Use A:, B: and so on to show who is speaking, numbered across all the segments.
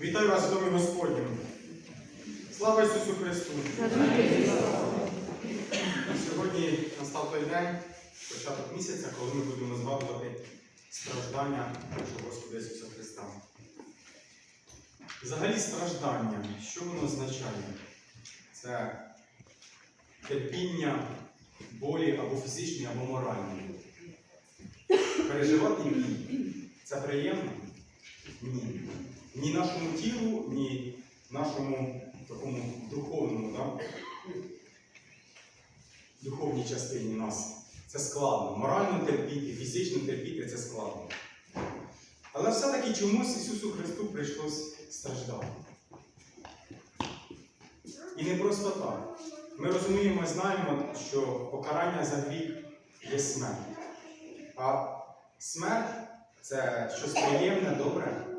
A: Вітаю вас домі Господньому. Слава Ісусу Христу! Сьогодні настав той день, початок місяця, коли ми будемо згадувати страждання нашого Господа Ісуса Христа. Взагалі страждання, що воно означає? Це терпіння, болі або фізичні, або моральні. Переживати біль. Це приємно? Ні. Ні нашому тілу, ні нашому такому духовному, да? духовній частині нас. Це складно. Морально терпіти, фізично терпіти це складно. Але все-таки чомусь Ісусу Христу прийшлось страждати. І не просто так. Ми розуміємо і знаємо, що покарання за гріх є смерть. А смерть це щось приємне, добре.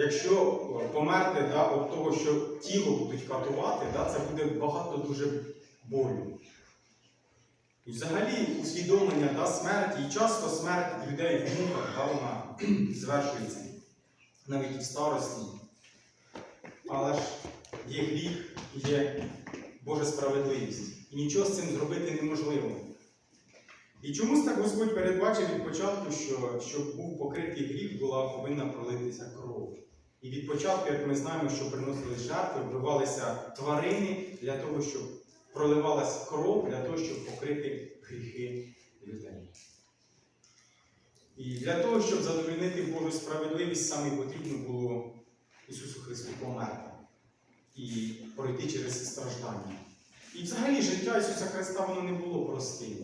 A: Якщо е, померти да, від того, що тіло будуть катувати, да, це буде багато дуже болю. І взагалі усвідомлення да, смерті, і часто смерть людей в муках, да, вона звершується навіть і в старості. Але ж є гріх, є Божа справедливість. І нічого з цим зробити неможливо. І чомусь так Господь передбачив від початку, що щоб був покритий гріх, була повинна пролитися кров. І від початку, як ми знаємо, що приносили жертви, вбивалися тварини для того, щоб проливалась кров для того, щоб покрити гріхи людей. І для того, щоб задовольнити Божу справедливість, саме потрібно було Ісусу Христу померти і пройти через страждання. І взагалі життя Ісуса Христа воно не було простим.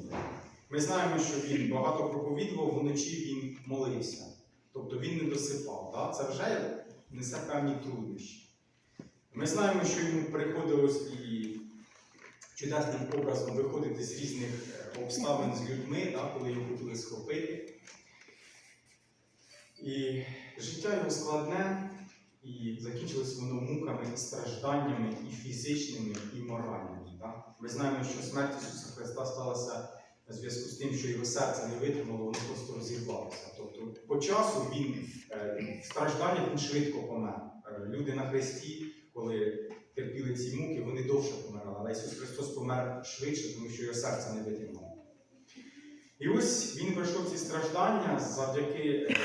A: Ми знаємо, що Він багато проповідував, вночі Він молився. Тобто він не досипав. Так? Це вже несе певні труднощі. Ми знаємо, що йому приходилось і чудесним образом виходити з різних е, обставин з людьми, так? коли його хотіли схопити. І життя його складне, і закінчилось воно муками і стражданнями і фізичними, і моральними. Так? Ми знаємо, що смерть Ісуса Христа сталася в зв'язку з тим, що його серце не витримало, воно просто розірвалося. Тобто по часу він е, в стражданнях він швидко помер. Е, Люди на хресті, коли терпіли ці муки, вони довше помирали. Але Ісус Христос помер швидше, тому що його серце не витримало. І ось він пройшов ці страждання завдяки е,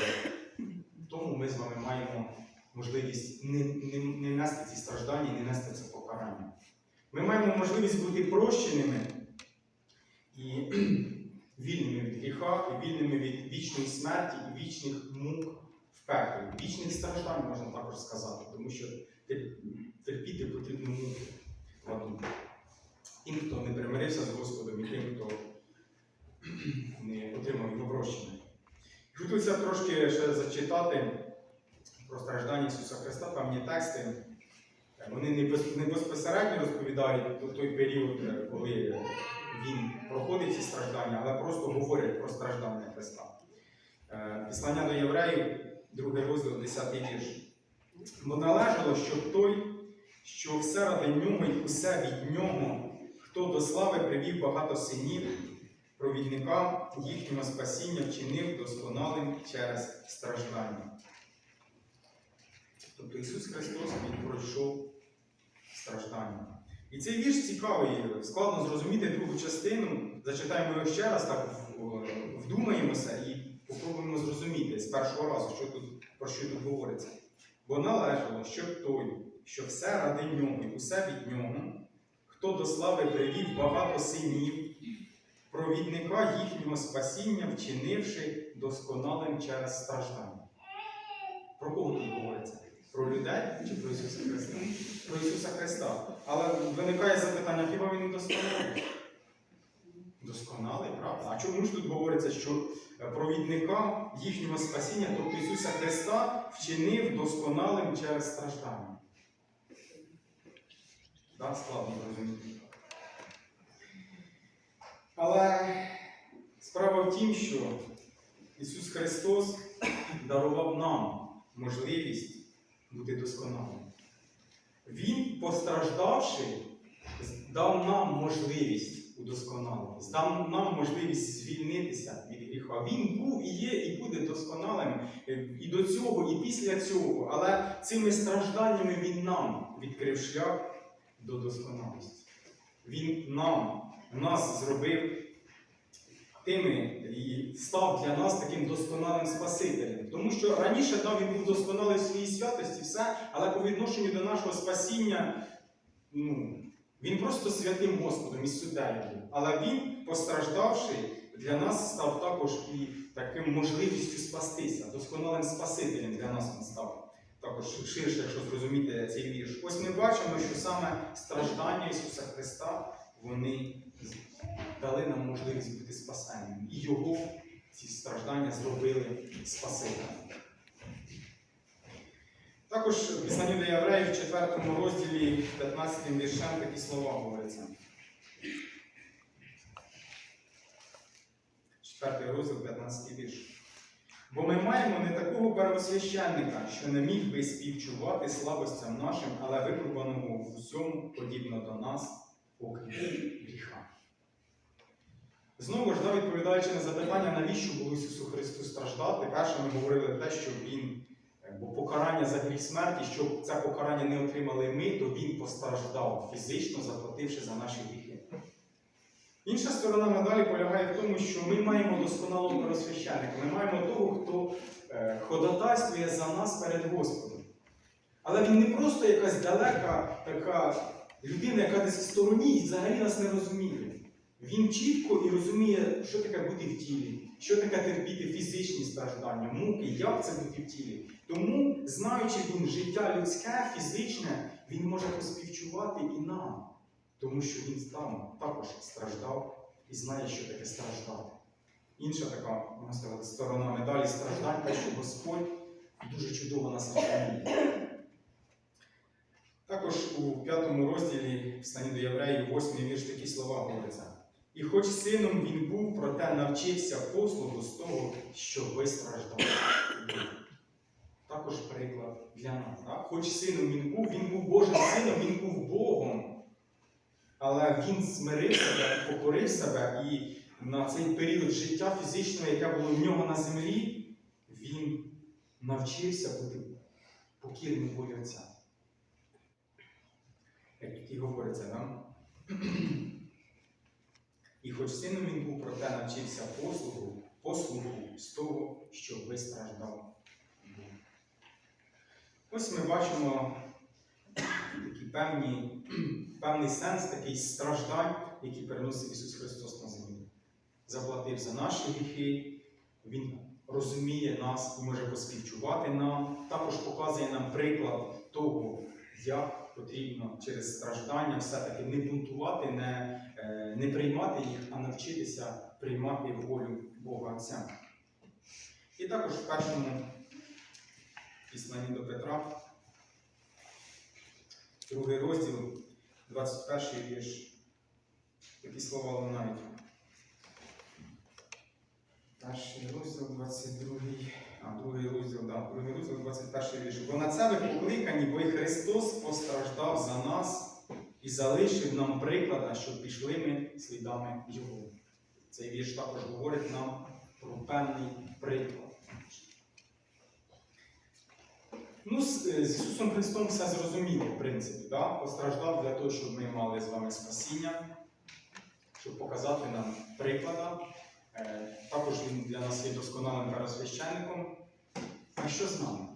A: тому ми з вами маємо можливість не, не, не нести ці страждання, і не нести це покарання. Ми маємо можливість бути прощеними і вільними від гріха, і вільними від вічної смерті і вічних мук в пеклі, вічних страждань, можна також сказати, тому що терпіти потрібно муки аду. Тим, хто не примирився з Господом, і тим, хто не отримав його прощення. Хотілося трошки ще зачитати про страждання Ісуса Христа, певні тексти. Вони не безпосередньо розповідають про той період, е, коли він проходить ці страждання, але просто говорять про страждання Христа. Е, Післання до євреїв, другий розділ, 10 вірш. Бо належало, щоб той, що все ради нього і усе від нього, хто до слави привів багато синів, провідникам їхнього спасіння вчинив досконалим через страждання. Тобто Ісус Христос Він пройшов страждання. І цей вірш цікавий, складно зрозуміти другу частину. Зачитаємо його ще раз, так вдумаємося і попробуємо зрозуміти з першого разу, що тут, про що тут говориться. Бо належало, щоб той, що все ради нього і усе від нього, хто до слави привів багато синів, провідника їхнього спасіння, вчинивши досконалим через страждання. Про кого тут говориться? Про людей чи про Ісуса Христа? Про Ісуса Христа. Але виникає запитання, хіба він досконалий? Досконалий, правда? А чому ж тут говориться, що провідника їхнього спасіння, тобто Ісуса Христа, вчинив досконалим через страждання? Так, складно зрозуміти. Але справа в тім, що Ісус Христос дарував нам можливість бути досконалим. Він, постраждавши, дав нам можливість удосконалитись, дав нам можливість звільнитися від гріха. Він був і є, і буде досконалим і до цього, і після цього. Але цими стражданнями він нам відкрив шлях до досконалості. Він нам, нас зробив тими і став для нас таким досконалим Спасителем. Тому що раніше да, він був досконалий в своїй святості, все, але по відношенню до нашого спасіння, ну, він просто святим Господом і суддею. Але він, постраждавши, для нас став також і таким можливістю спастися, досконалим Спасителем для нас він став. Також ширше, якщо зрозуміти цей вірш. Ось ми бачимо, що саме страждання Ісуса Христа, вони дали нам можливість бути спасенням. І Його ці страждання зробили Спасителем. Також в Писанні до Євреїв в 4 розділі 15 віршем такі слова говоряться. 4 розділ, 15 вірш. Бо ми маємо не такого первосвященника, що не міг би співчувати слабостям нашим, але випробуваного в усьому подібно до нас, окрім гріха. Знову ж, да, відповідаючи на запитання, навіщо було Ісусу Христу страждати, перше ми говорили те, що Він, е, бо покарання за гріх смерті, щоб це покарання не отримали ми, то Він постраждав фізично, заплативши за наші гріхи. Інша сторона медалі полягає в тому, що ми маємо досконалого первосвященника, ми маємо того, хто е, ходатайствує за нас перед Господом. Але він не просто якась далека така людина, яка десь в стороні і взагалі нас не розуміє. Він чітко і розуміє, що таке бути в тілі, що таке терпіти фізичні страждання, муки, як це бути в тілі. Тому, знаючи він життя людське, фізичне, він може поспівчувати і нам, тому що він там також страждав і знає, що таке страждати. Інша така, можна сказати, сторона медалі страждань, те, що Господь дуже чудово нас розуміє. Також у п'ятому розділі в стані до євреїв, восьмий вірш такі слова говоряться. І хоч сином він був, проте навчився послугу з того, що ви страждали. Також приклад для нас. Так? Хоч сином він був, він був Божим сином, він був Богом. Але він змирив себе, покорив себе, і на цей період життя фізичного, яке було в нього на землі, він навчився бути покірним волі Отця. Як і говориться, да? І хоч сином він був, проте навчився послугу, послугу з того, що ви страждав. Бог. Ось ми бачимо такі певні, певний сенс, такий страждань, який переносив Ісус Христос на землі. Заплатив за наші гріхи, Він розуміє нас і може поспівчувати нам, також показує нам приклад того, як потрібно через страждання все-таки не бунтувати, не, е, не приймати їх, а навчитися приймати волю Бога Отця. І також в першому післанні до Петра, другий розділ, 21 вірш. Такі слова лунають. Перший розділ, 22, другий розділ, да, другий розділ, 21 вірш. Бо на це ви покликані, бо і Христос постраждав за нас і залишив нам приклада, щоб пішли ми слідами Його. Цей вірш також говорить нам про певний приклад. Ну, з, з Ісусом Христом все зрозуміло, в принципі. Да? Постраждав для того, щоб ми мали з вами спасіння, щоб показати нам приклада. Е, Також він для нас є досконалим первосвященником. А що з нами?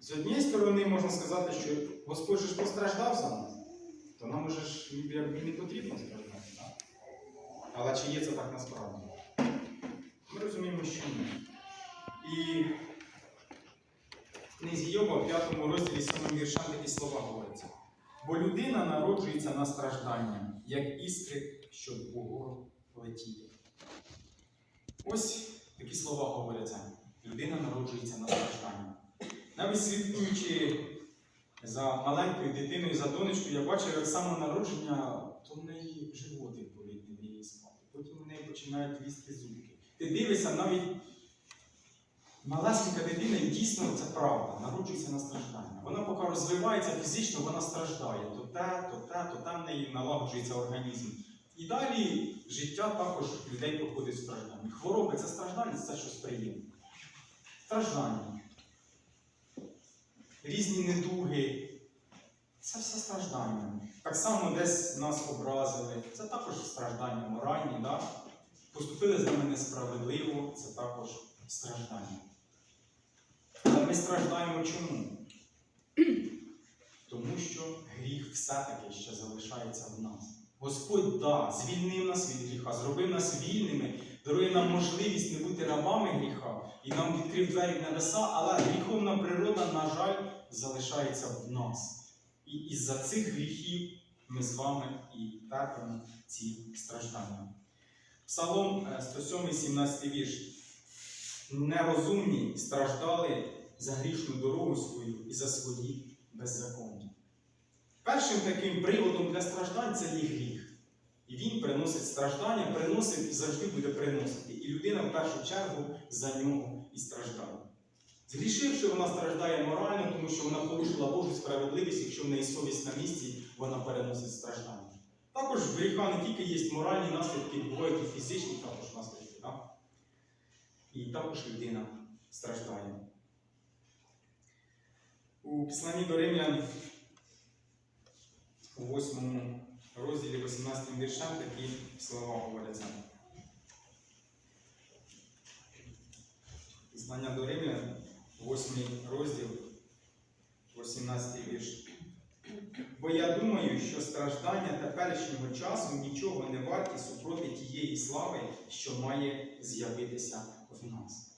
A: З однієї сторони можна сказати, що Господь же ж постраждав за нас, то нам уже ж ніби не потрібно страждати. Так? Але чи є це так насправді? Ми розуміємо, що ні. І в книзі Йова, в 5 розділі 7 віршам такі слова говоряться. Бо людина народжується на страждання, як іскри, що вгору летіє. Ось такі слова говоряться. Людина народжується на страждання. Навіть слідкуючи за маленькою дитиною, за донечкою, я бачив, як саме народження, то в неї животик болить не її спати. Потім в неї починають лізти зубки. Ти дивишся, навіть малесенька дитина, дійсно це правда, народжується на страждання. Вона поки розвивається фізично, вона страждає. То те, то те, то там в неї налагоджується організм. І далі життя також людей проходить в стражданні. Хвороби це страждання, це щось приємне. Страждання. Різні недуги. Це все страждання. Так само десь нас образили. Це також страждання моральні. Да? Поступили з нами несправедливо, це також страждання. Але ми страждаємо чому? Тому що гріх все-таки ще залишається в нас. Господь да, звільнив нас від гріха, зробив нас вільними, дарує нам можливість не бути рабами гріха і нам відкрив двері в небеса, але гріховна природа, на жаль, залишається в нас. І із-за цих гріхів ми з вами і терпимо ці страждання. Псалом е, 107, 17 вірш. Нерозумні страждали за грішну дорогу свою і за свої беззаконня. Першим таким приводом для страждань це є гріх. І він приносить страждання, приносив і завжди буде приносити. І людина в першу чергу за нього і страждає. Згрішивши, вона страждає морально, тому що вона порушила Божу справедливість, якщо в неї совість на місці, вона переносить страждання. Також в гріха не тільки є моральні наслідки, бувають і фізичні також наслідки. Так? І також людина страждає. У Післанні до Римлян у 8 розділі 18 віршем такі слова говоряться. Післання до Римлян, 8 розділ, 18 вірш. Бо я думаю, що страждання теперішнього часу нічого не варті супроти тієї слави, що має з'явитися в нас.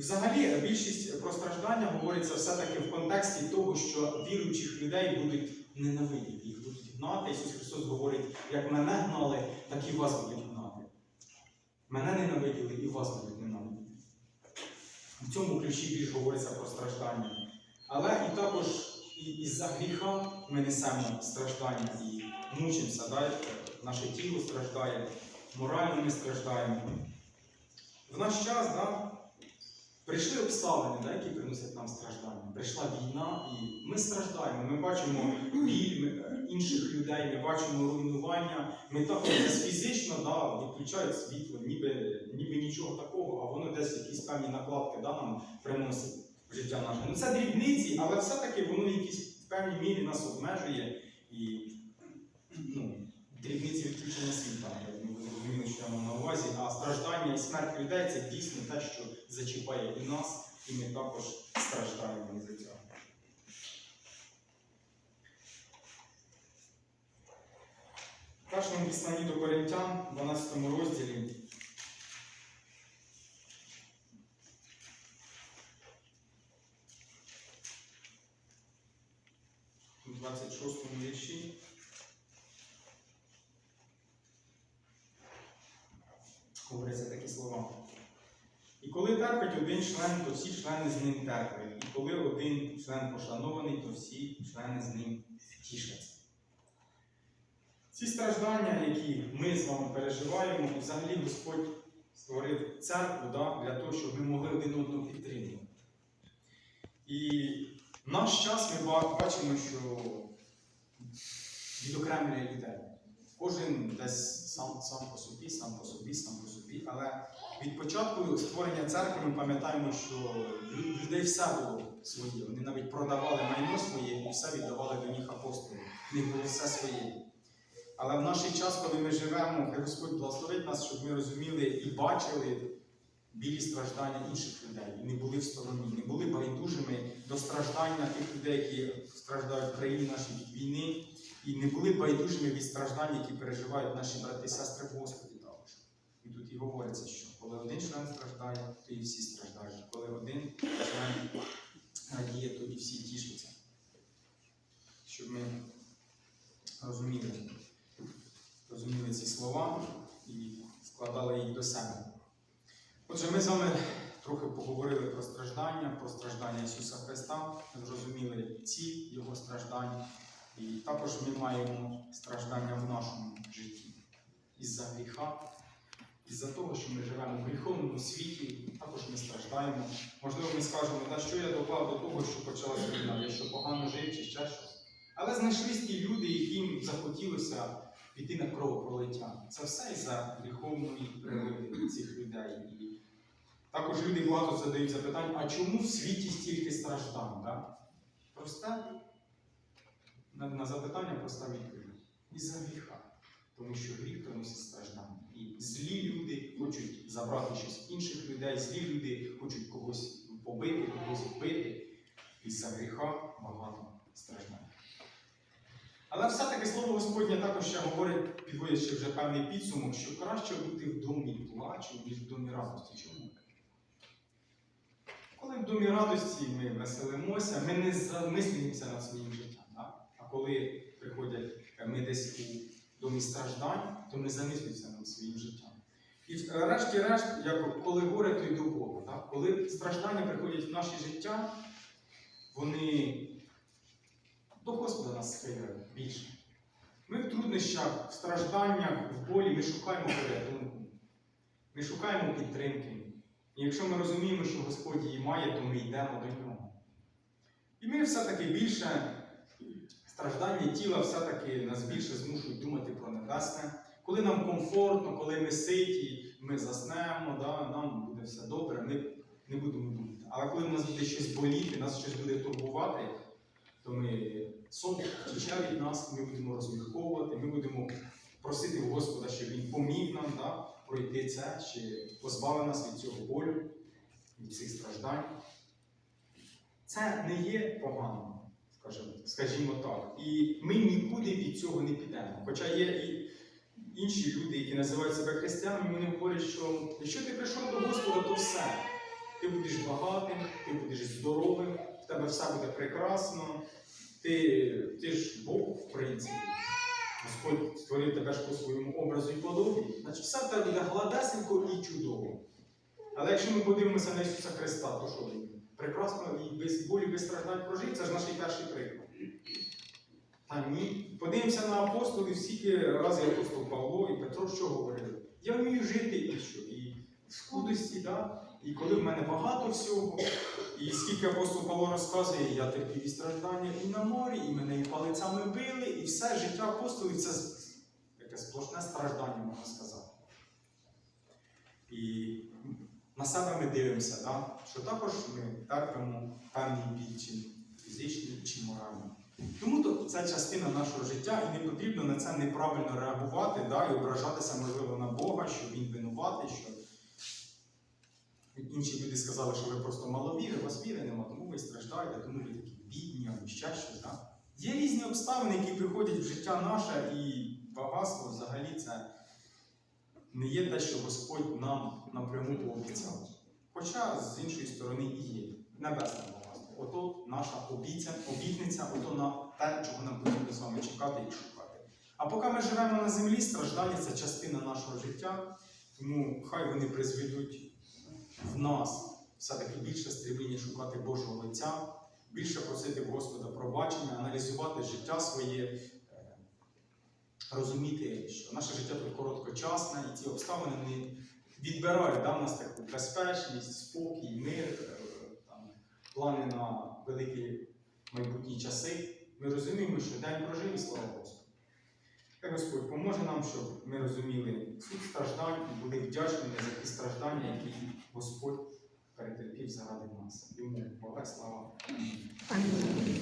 A: І взагалі більшість про страждання говориться все-таки в контексті того, що віруючих людей будуть ненавидіти, їх будуть гнати. Ісус Христос говорить, як мене гнали, так і вас будуть гнати. Мене ненавиділи і вас будуть ненавидіти. В цьому ключі більш говориться про страждання. Але і також і із-за гріха ми несемо страждання і мучимося. Да? Наше тіло страждає, морально ми страждаємо. В наш час да, прийшли обставини, да, які приносять нам страждання. Прийшла війна, і ми страждаємо. Ми бачимо біль інших людей, ми бачимо руйнування. Ми також фізично да, відключають світло, ніби, ніби нічого такого, а воно десь якісь певні накладки да, нам приносить в життя наше. Ну це дрібниці, але все-таки воно в певній мірі нас обмежує і ну, дрібниці відключення світла. Ми розуміли, що я маю на увазі, а страждання і смерть людей це дійсно те, що зачіпає і нас, і ми також страждаємо із цього. В першому післанні до Коринтян, 12 розділі, у 26 вірші. Говоряться такі слова. І коли терпить один член, то всі члени з ним терплять. І коли один член пошанований, то всі члени з ним тішаться. Ці страждання, які ми з вами переживаємо, і взагалі Господь створив церкву да, для того, щоб ми могли один одного підтримувати. І в наш час ми бачимо, що відокремлює людей. Кожен десь сам, сам по собі, сам по собі, сам по собі. Але від початку створення церкви ми пам'ятаємо, що лю- людей все було своє. Вони навіть продавали майно своє і все віддавали до них апостолів. В них було все своє. Але в наш час, коли ми живемо, хай Господь благословить нас, щоб ми розуміли і бачили білі страждання інших людей, і не були в стороні, не були байдужими до страждання тих людей, які страждають в країні нашій від війни, і не були байдужими від страждань, які переживають наші брати і сестри в Господі також. І тут і говориться, що коли один член страждає, то і всі страждають. Коли один член радіє, то і всі тішаться. Щоб ми розуміли, розуміли ці слова і складали їх до себе. Отже, ми з вами трохи поговорили про страждання, про страждання Ісуса Христа, ми зрозуміли ціль Його страждань, і також ми маємо страждання в нашому житті із-за гріха, із-за того, що ми живемо в гріховному світі, також ми страждаємо. Можливо, ми скажемо, та що я доклав до того, що почалася війна, я що погано жив чи ще щось. Але знайшлись ті люди, яким захотілося піти на кровопролиття. Це все із-за гріховної природи цих людей. І також люди багато задають запитань, а чому в світі стільки страждань? Да? Просте на, запитання проста відповідь. Із-за гріха. Тому що гріх приносить страждання. І злі люди хочуть забрати щось інших людей, злі люди хочуть когось побити, когось вбити. Із-за гріха багато страждань. Але все-таки слово Господнє також ще говорить, підводячи вже певний підсумок, що краще бути в домі плачу, ніж в домі радості. Чому? Коли в домі радості ми веселимося, ми не замислюємося над своїм життям. Коли приходять е, ми десь у домі страждань, то ми замислюємося над своїм життям. І е, решті-решт, коли горе, то й до Бога. Да? Коли страждання приходять в наше життя, вони до Господа нас схиляють більше. Ми в труднощах, в стражданнях, в болі, ми шукаємо порятунку. Ми шукаємо підтримки. І якщо ми розуміємо, що Господь її має, то ми йдемо до нього. І ми все-таки більше страждання тіла все-таки нас більше змушують думати про небесне. Коли нам комфортно, коли ми ситі, ми заснемо, да, нам буде все добре, ми не будемо думати. Але коли в нас буде щось боліти, нас щось буде турбувати, то ми сон втіче від нас, ми будемо розмірковувати, ми будемо просити у Господа, щоб Він поміг нам да, пройти це, чи позбавив нас від цього болю, від цих страждань. Це не є погано, скажімо, так. І ми нікуди від цього не підемо. Хоча є і інші люди, які називають себе християнами, вони говорять, що якщо ти прийшов до Господа, то все. Ти будеш багатим, ти будеш здоровим, в тебе все буде прекрасно. Ти, ти ж Бог, в принципі. Господь створив тебе ж по своєму образу і подобі, значить все в тебе буде гладесенько і чудово. Але якщо ми подивимося на Ісуса Христа, то що він? Прекрасно і без болі, без страждань прожив, це ж наш перший приклад. Та ні. Подивимося на апостолів, скільки разів апостол Павло і Петро що говорили? Я вмію жити і що? І в скудості, да? і коли в мене багато всього, і скільки апостол Павло розказує, я терпів і страждання і на морі, і мене і палицями били, і все життя апостолів це з- яке сплошне страждання, можна сказати. І на себе ми дивимося, да? що також ми терпимо певний біль, чи фізичний, чи моральний. Тому то це частина нашого життя, і не потрібно на це неправильно реагувати да? і ображатися, можливо, на Бога, що Він винуватий, що інші люди сказали, що ви просто маловіри, у вас віри нема, тому ви страждаєте, тому ви такі бідні або ще щось. Да? Є різні обставини, які приходять в життя наше, і багатство взагалі це не є те, що Господь нам напряму пообіцяв. Хоча з іншої сторони і є небесне багатство. Ото наша обіця, обітниця, ото на те, чого нам потрібно з вами чекати і шукати. А поки ми живемо на землі, страждання це частина нашого життя, тому хай вони призведуть в нас все-таки більше стремління шукати Божого лиця, більше просити Господа пробачення, аналізувати життя своє, розуміти, що наше життя тут короткочасне, і ці обставини не відбирають да, в нас таку безпечність, спокій, мир, е, там, плани на великі майбутні часи. Ми розуміємо, що день прожив і слава Господу. Хай Господь поможе нам, щоб ми розуміли суть страждань і були вдячними за ті страждання, які Господь перетерпів заради нас. Йому Бога слава.
B: Амінь.